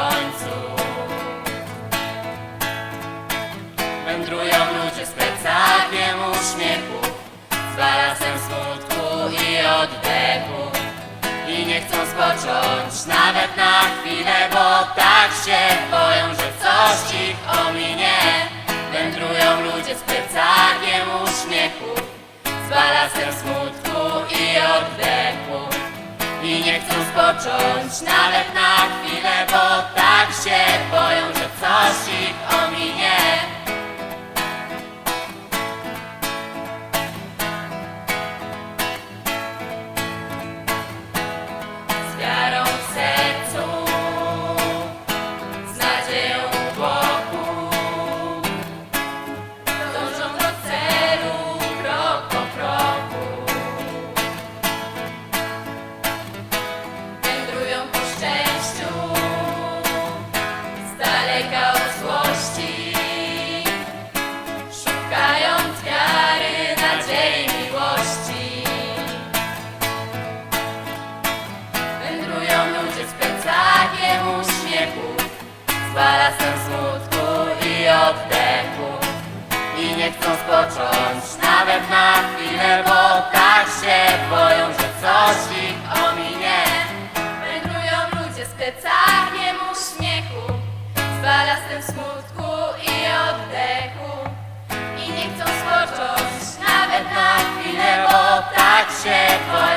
końcu. Wędrują ludzie z plecakiem uśmiechu Z balasem smutku i oddechu. I nie chcą spocząć nawet na chwilę Bo tak się boją, że coś ich ominie. Wędrują ludzie z plecakiem uśmiechu Z balasem smutku spocząć nawet na chwilę Bo tak się boją, że coś ich Z balasem smutku i oddechu. I nie chcą spocząć nawet na chwilę Bo tak się boją, że coś ich ominie. Wędrują ludzie z plecakiem uśmiechu Z balastem smutku i oddechu. I nie chcą spocząć nawet na chwilę Bo tak się boją,